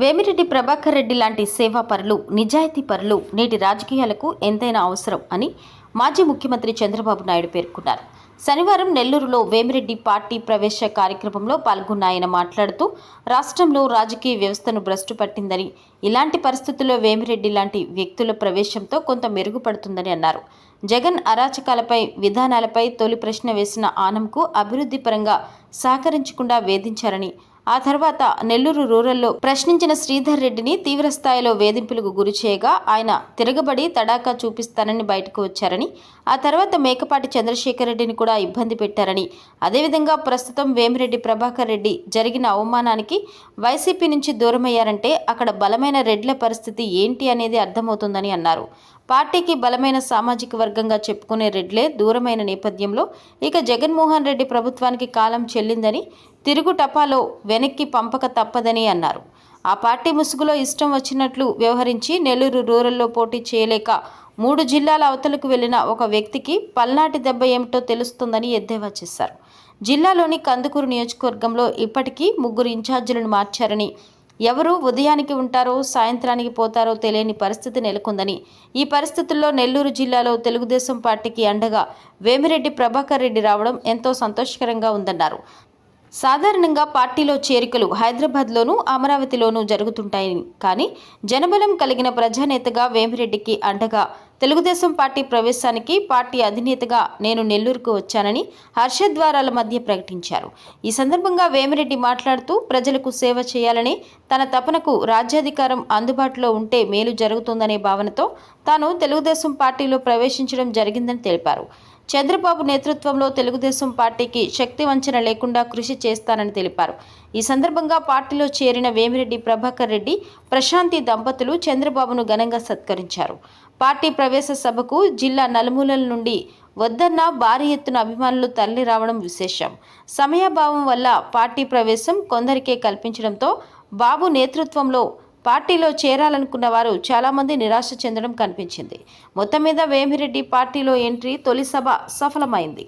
వేమిరెడ్డి ప్రభాకర్ రెడ్డి లాంటి సేవా పరులు నిజాయితీ పరులు నేటి రాజకీయాలకు ఎంతైనా అవసరం అని మాజీ ముఖ్యమంత్రి చంద్రబాబు నాయుడు పేర్కొన్నారు. శనివారం నెల్లూరులో వేమిరెడ్డి పార్టీ ప్రవేశ కార్యక్రమంలో పాల్గొన్న ఆయన మాట్లాడుతూ రాష్ట్రంలో రాజకీయ వ్యవస్థను భ్రష్టు పట్టిందని ఇలాంటి పరిస్థితుల్లో వేమిరెడ్డి లాంటి వ్యక్తుల ప్రవేశంతో కొంత మెరుగుపడుతుందని అన్నారు. జగన్ అరాచకాలపై విధానాలపై తొలి ప్రశ్న వేసిన ఆనంకు అభివృద్ధి పరంగా సహకరించకుండా వేధించారని ఆ తర్వాత నెల్లూరు రూరల్లో ప్రశ్నించిన శ్రీధర్ రెడ్డిని తీవ్రస్థాయిలో వేధింపులకు గురి చేయగా ఆయన తిరగబడి తడాకా చూపిస్తానని బయటకు వచ్చారని ఆ తర్వాత మేకపాటి చంద్రశేఖర్ రెడ్డిని కూడా ఇబ్బంది పెట్టారని. అదేవిధంగా ప్రస్తుతం వేమిరెడ్డి ప్రభాకర్ రెడ్డి జరిగిన అవమానానికి వైసీపీ నుంచి దూరమయ్యారంటే అక్కడ బలమైన రెడ్ల పరిస్థితి ఏంటి అనేది అర్థమవుతుందని అన్నారు. పార్టీకి బలమైన సామాజిక వర్గంగా చెప్పుకునే రెడ్లే దూరమైన నేపథ్యంలో ఇక జగన్మోహన్ రెడ్డి ప్రభుత్వానికి కాలం చెల్లిందని తిరుగు టపాలో వెనక్కి పంపక తప్పదని అన్నారు. ఆ పార్టీ ముసుగులో ఇష్టం వచ్చినట్లు వ్యవహరించి నెల్లూరు రూరల్లో పోటీ చేయలేక మూడు జిల్లాల అవతలకు వెళ్ళిన ఒక వ్యక్తికి పల్నాటి దెబ్బ ఏమిటో తెలుస్తుందని ఎద్దేవా చేశారు. జిల్లాలోని కందుకూరు నియోజకవర్గంలో ఇప్పటికీ ముగ్గురు ఇన్ఛార్జీలను మార్చారని ఎవరు ఉదయానికి ఉంటారో సాయంత్రానికి పోతారో తెలియని పరిస్థితి నెలకొందని. ఈ పరిస్థితుల్లో నెల్లూరు జిల్లాలో తెలుగుదేశం పార్టీకి అండగా వేమిరెడ్డి ప్రభాకర్ రెడ్డి రావడం ఎంతో సంతోషకరంగా ఉందన్నారు. సాధారణంగా పార్టీలో చేరికలు హైదరాబాద్లోనూ అమరావతిలోనూ జరుగుతుంటాయి. కానీ జనబలం కలిగిన ప్రజానేతగా వేమిరెడ్డికి అండగా తెలుగుదేశం పార్టీ ప్రవేశానికి పార్టీ అధినేతగా నేను నెల్లూరుకు వచ్చానని హర్షద్వారాల మధ్య ప్రకటించారు. ఈ సందర్భంగా వేమిరెడ్డి మాట్లాడుతూ ప్రజలకు సేవ చేయాలని తన తపనకు రాజ్యాధికారం అందుబాటులో ఉంటే మేలు జరుగుతుందనే భావనతో తాను తెలుగుదేశం పార్టీలో ప్రవేశించడం జరిగిందని తెలిపారు. చంద్రబాబు నేతృత్వంలో తెలుగుదేశం పార్టీకి శక్తి వంచన లేకుండా కృషి చేస్తానని తెలిపారు. ఈ సందర్భంగా పార్టీలో చేరిన వేమిరెడ్డి ప్రభాకర్ రెడ్డి ప్రశాంతి దంపతులు చంద్రబాబును ఘనంగా సత్కరించారు. పార్టీ ప్రవేశ సభకు జిల్లా నలుమూలల నుండి వద్దన్న భారీ ఎత్తున అభిమానులు తరలి రావడం విశేషం. సమయాభావం వల్ల పార్టీ ప్రవేశం కొందరికే కల్పించడంతో బాబు నేతృత్వంలో పార్టీలో చేరాలనుకున్న వారు చాలామంది నిరాశ చెందడం కనిపించింది. మొత్తం మీద వేమిరెడ్డి పార్టీలో ఎంట్రీ తొలి సభ సఫలమైంది.